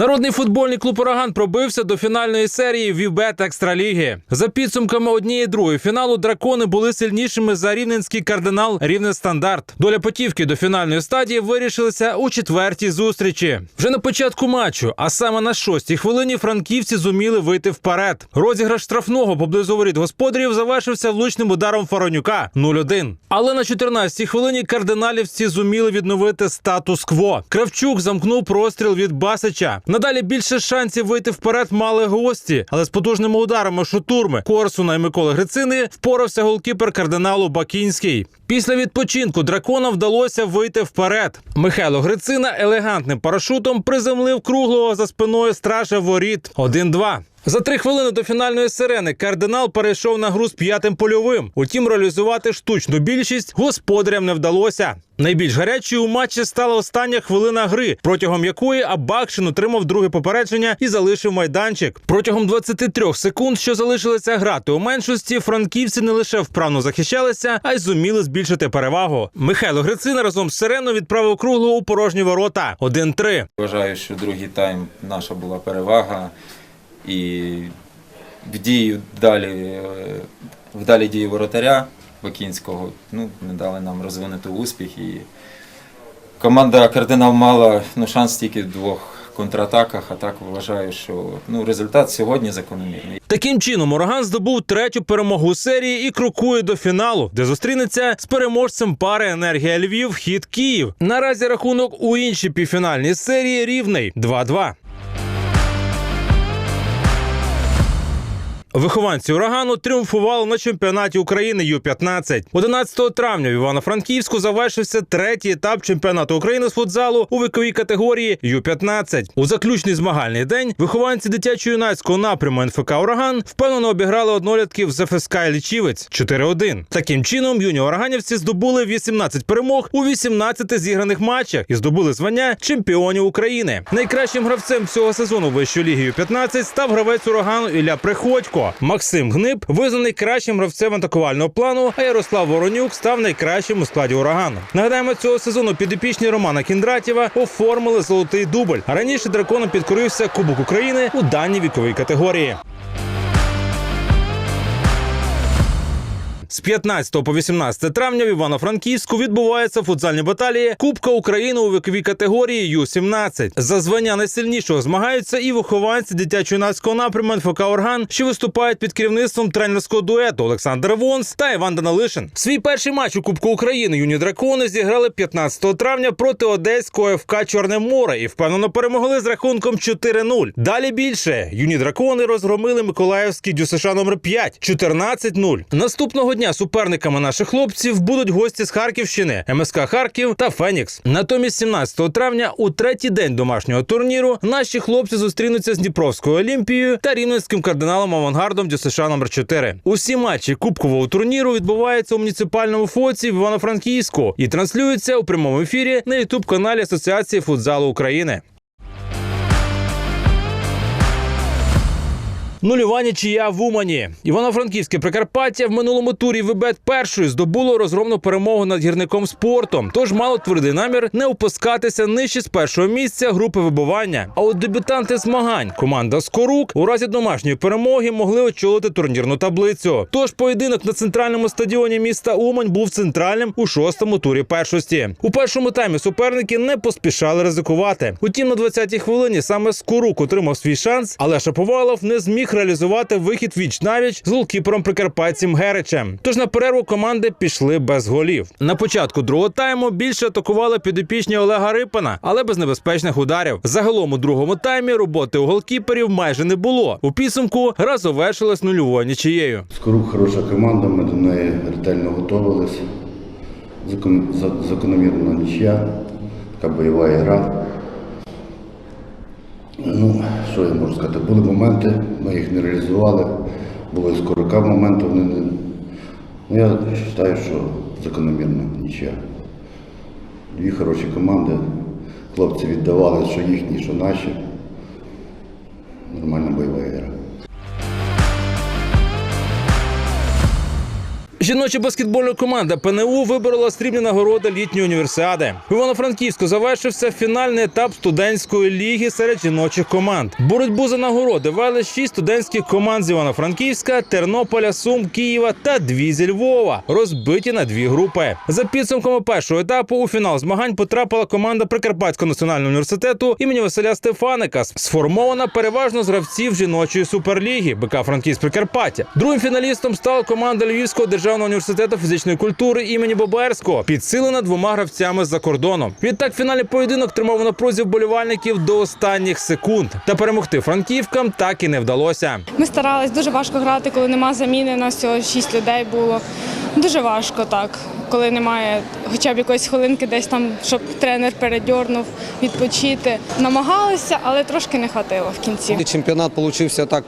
Народний футбольний клуб Ураган пробився до фінальної серії Вівбет Екстраліги. За підсумками однієї другої фіналу дракони були сильнішими за рівненський кардинал Рівне Стандарт. Доля потівки до фінальної стадії вирішилася у четвертій зустрічі. Вже на початку матчу, а саме на шостій хвилині, франківці зуміли вийти вперед. Розіграш штрафного поблизу воріт господарів завершився влучним ударом Фаронюка 0-1. Але на 14-й хвилині кардиналівці зуміли відновити статус-кво. Кравчук замкнув простріл від Басича. Надалі більше шансів вийти вперед мали гості, але з потужними ударами Шутурми, Корсуна і Миколи Грицини впорався голкіпер кардиналу Бакінський. Після відпочинку дракона вдалося вийти вперед. Михайло Грицина елегантним парашутом приземлив круглого за спиною стража воріт 1-2. За три хвилини до фінальної сирени кардинал перейшов на гру з п'ятим польовим. Утім, реалізувати штучну більшість господарям не вдалося. Найбільш гарячою у матчі стала остання хвилина гри, протягом якої Абакшин отримав друге попередження і залишив майданчик. Протягом 23 секунд, що залишилися грати у меншості, франківці не лише вправно захищалися, а й зуміли збільшити перевагу. Михайло Грицина разом з Сиреною відправив круглого у порожні ворота 1-3. Вважаю, що другий тайм наша була перевага і в дії далі, е, вдалі дії воротаря Бакінського ну, не дали нам розвинути успіх. І команда Кардинал мала ну, шанс тільки в двох контратаках, а так вважаю, що ну, результат сьогодні закономірний. Таким чином, Ураган здобув третю перемогу у серії і крокує до фіналу, де зустрінеться з переможцем пари Енергія Львів хід Київ. Наразі рахунок у іншій півфінальній серії рівний 2-2. Вихованці урагану тріумфували на чемпіонаті України Ю-15. 11 травня в Івано-Франківську завершився третій етап чемпіонату України з футзалу у віковій категорії Ю-15. У заключний змагальний день вихованці дитячо-юнацького напряму НФК Ураган впевнено обіграли однолітків з ФСК Лічівець 4-1. Таким чином, юні ураганівці здобули 18 перемог у 18 зіграних матчах і здобули звання чемпіонів України. Найкращим гравцем цього сезону вищої ліги Ю-15 став гравець урагану Ілля Приходько. Максим Гниб визнаний кращим гравцем атакувального плану, а Ярослав Воронюк став найкращим у складі урагану. Нагадаємо, цього сезону підопічні Романа Кіндратєва оформили золотий дубль. Раніше драконом підкорився Кубок України у даній віковій категорії. З 15 по 18 травня в Івано-Франківську відбуваються футзальні баталії Кубка України у віковій категорії Ю-17. За звання найсильнішого змагаються і вихованці дитячо-юнацького напряму НФК Орган, що виступають під керівництвом тренерського дуету Олександр Вонс та Іван Данилишин. Свій перший матч у Кубку України юні дракони зіграли 15 травня проти одеського ФК Чорне море і впевнено перемогли з рахунком 4-0. Далі більше юні дракони розгромили Миколаївський ДЮСШ номер 5 14-0. Наступного дня суперниками наших хлопців будуть гості з Харківщини, МСК Харків та Фенікс. Натомість, 17 травня, у третій день домашнього турніру, наші хлопці зустрінуться з Дніпровською Олімпією та рівненським кардиналом Авангардом ДЮСШ номер 4 Усі матчі кубкового турніру відбуваються у муніципальному фоці в Івано-Франківську і транслюються у прямому ефірі на ютуб каналі Асоціації футзалу України. Нульова нічия в Умані. Івано-Франківське Прикарпаття в минулому турі вибет першої здобуло розгромну перемогу над гірником спортом. Тож мало твердий намір не опускатися нижче з першого місця групи вибування. А от дебютанти змагань команда Скорук у разі домашньої перемоги могли очолити турнірну таблицю. Тож поєдинок на центральному стадіоні міста Умань був центральним у шостому турі першості. У першому таймі суперники не поспішали ризикувати. Утім, на 20-й хвилині саме Скорук отримав свій шанс, але Шаповалов не зміг реалізувати вихід віч навіч з голкіпером прикарпатцем Геричем. Тож на перерву команди пішли без голів. На початку другого тайму більше атакували підопічні Олега Рипана, але без небезпечних ударів. Загалом у другому таймі роботи у голкіперів майже не було. У підсумку гра завершилась нульовою нічиєю. Скорук хороша команда, ми до неї ретельно готувалися. Закон, закономірна нічия, така бойова гра. Ну, що я можу сказати? Були моменти, ми їх не реалізували. Були скорука моменти, вони не. Ну, я вважаю, що закономірно нічия. Дві хороші команди. Хлопці віддавали, що їхні, що наші. Нормально бойова Жіноча баскетбольна команда ПНУ виборола срібні нагороди літньої універсіади. В Івано-Франківську завершився фінальний етап студентської ліги серед жіночих команд. Боротьбу за нагороди вели шість студентських команд з Івано-Франківська, Тернополя, Сум, Києва та дві зі Львова, розбиті на дві групи. За підсумками першого етапу у фінал змагань потрапила команда Прикарпатського національного університету імені Василя Стефаника, сформована переважно з гравців жіночої суперліги БК Франківськ Прикарпаття. Другим фіналістом стала команда Львівського державного університету фізичної культури імені Боберського, підсилена двома гравцями з-за кордоном. Відтак фінальний поєдинок тримав у напрузі вболівальників до останніх секунд. Та перемогти франківкам так і не вдалося. Ми старались дуже важко грати, коли нема заміни. Нас всього шість людей було. Дуже важко так, коли немає хоча б якоїсь хвилинки, десь там, щоб тренер передьорнув, відпочити. Намагалися, але трошки не хватило в кінці. Чемпіонат получився так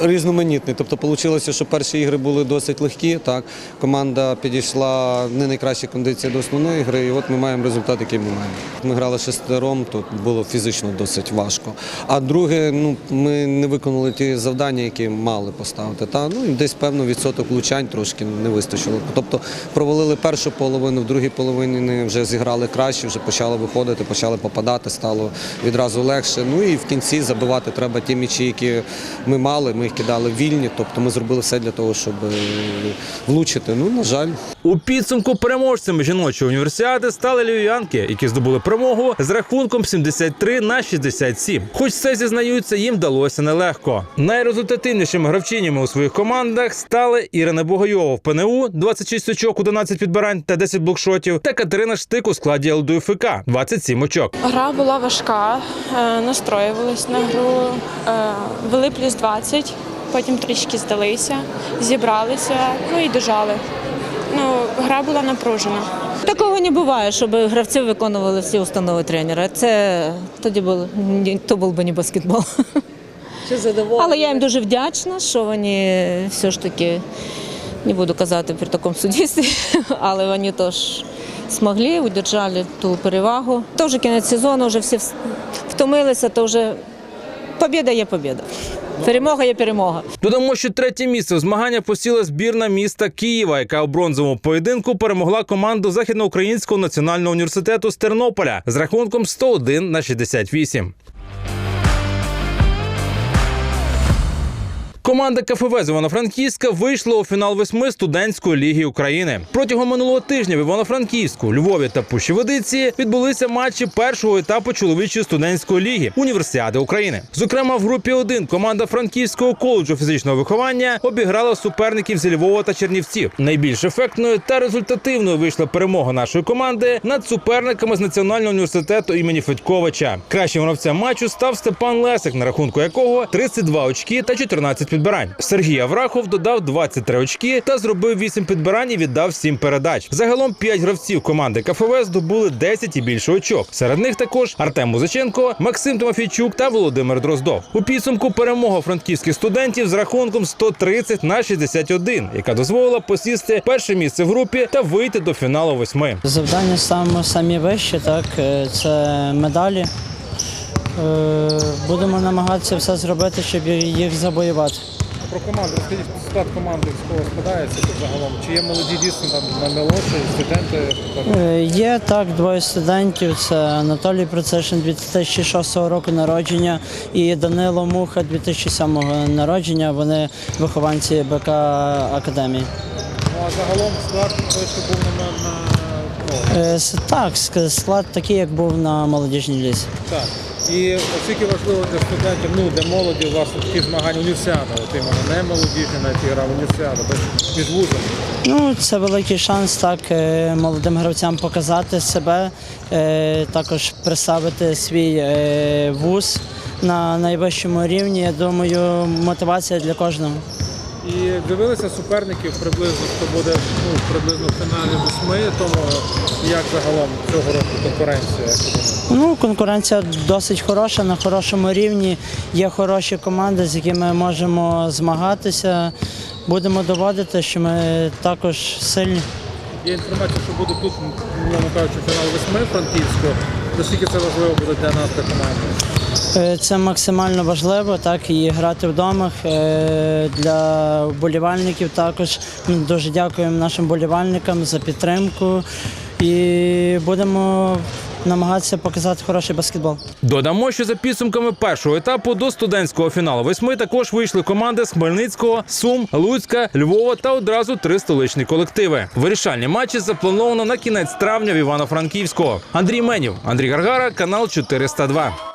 різноманітний. Тобто вийшло, що перші ігри були досить легкі. Так. Команда підійшла не найкращі кондиції до основної гри, і от ми маємо результат, який ми маємо. Ми грали шестером, тут було фізично досить важко. А друге, ну, ми не виконали ті завдання, які мали поставити. Та, ну, і десь певно відсоток влучань трошки не вистачило. Тобто провалили першу половину, в другій половині вже зіграли краще, вже почали виходити, почали попадати, стало відразу легше. Ну і в кінці забивати треба ті м'ячі, які ми мали. Ми їх кидали вільні, тобто ми зробили все для того, щоб е, влучити. Ну, на жаль. У підсумку переможцями жіночої універсіади стали львів'янки, які здобули перемогу з рахунком 73 на 67. Хоч це зізнаються, їм вдалося нелегко. Найрезультативнішими гравчинями у своїх командах стали Ірина Богойова в ПНУ 26 очок, 11 підбирань та 10 блокшотів, та Катерина Штик у складі ЛДУФК 27 очок. Гра була важка, е, настроювались на гру, вели плюс 20, потім трішки здалися, зібралися, ну і дожали. Ну, гра була напружена. Такого не буває, щоб гравці виконували всі установи тренера. Це тоді був ні, то був би не баскетбол. Але я їм дуже вдячна, що вони все ж таки не буду казати при такому суддівстві, але вони теж змогли, удержали ту перевагу. Вже кінець сезону, вже всі втомилися, то вже побіда є побіда. Перемога є перемога. Додамо, що третє місце в змагання посіла збірна міста Києва, яка у бронзовому поєдинку перемогла команду Західноукраїнського національного університету з Тернополя з рахунком 101 на 68. Команда КФВ з Івано-Франківська вийшла у фінал восьми студентської ліги України. Протягом минулого тижня в Івано-Франківську, Львові та Пущеводиці відбулися матчі першого етапу чоловічої студентської ліги Універсіади України. Зокрема, в групі 1 команда Франківського коледжу фізичного виховання обіграла суперників зі Львова та Чернівців. Найбільш ефектною та результативною вийшла перемога нашої команди над суперниками з Національного університету імені Федьковича. Кращим гравцем матчу став Степан Лесик, на рахунку якого 32 очки та 14 підбирань. Сергій Аврахов додав 23 очки та зробив 8 підбирань і віддав 7 передач. Загалом 5 гравців команди КФВ здобули 10 і більше очок. Серед них також Артем Музиченко, Максим Тимофійчук та Володимир Дроздов. У підсумку перемога франківських студентів з рахунком 130 на 61, яка дозволила посісти перше місце в групі та вийти до фіналу восьми. Завдання саме самі вищі, так е, це медалі. Е, Будемо намагатися все зробити, щоб їх завоювати. Про команду, розкажіть склад команди, з кого складається загалом? Чи є молоді дійсно там на молодші, студенти? Е, Є так двоє студентів. Це Анатолій Процешин 2006 року народження і Данило Муха 2007 народження. Вони вихованці БК Академії. Ну а загалом склад той, що був на, на ну, Е, с- Так, ск- склад такий, як був на молодіжній лісі. так. І оскільки важливо для студентів, ну для молоді, власне, такі змагання універсіада, от іменно не молодіжні, навіть і гра універсіада, без між вузами. Ну, це великий шанс так е, молодим гравцям показати себе, е, також представити свій е, вуз на найвищому рівні. Я думаю, мотивація для кожного. І дивилися суперників приблизно, хто буде ну, приблизно в фіналі восьми, тому як загалом цього року конкуренція. Ну, конкуренція досить хороша, на хорошому рівні. Є хороші команди, з якими ми можемо змагатися. Будемо доводити, що ми також сильні. Є інформація, що буде тут, мовно кажучи, фінал восьми франківського. Наскільки це важливо буде для нас, для команди? Е, Це максимально важливо, так і грати вдома е, для вболівальників. Також ми дуже дякуємо нашим вболівальникам за підтримку і будемо намагатися показати хороший баскетбол. Додамо, що за підсумками першого етапу до студентського фіналу восьми також вийшли команди з Хмельницького, Сум, Луцька, Львова та одразу три столичні колективи. Вирішальні матчі заплановано на кінець травня в Івано-Франківську. Андрій Менів, Андрій Гаргара, канал 402.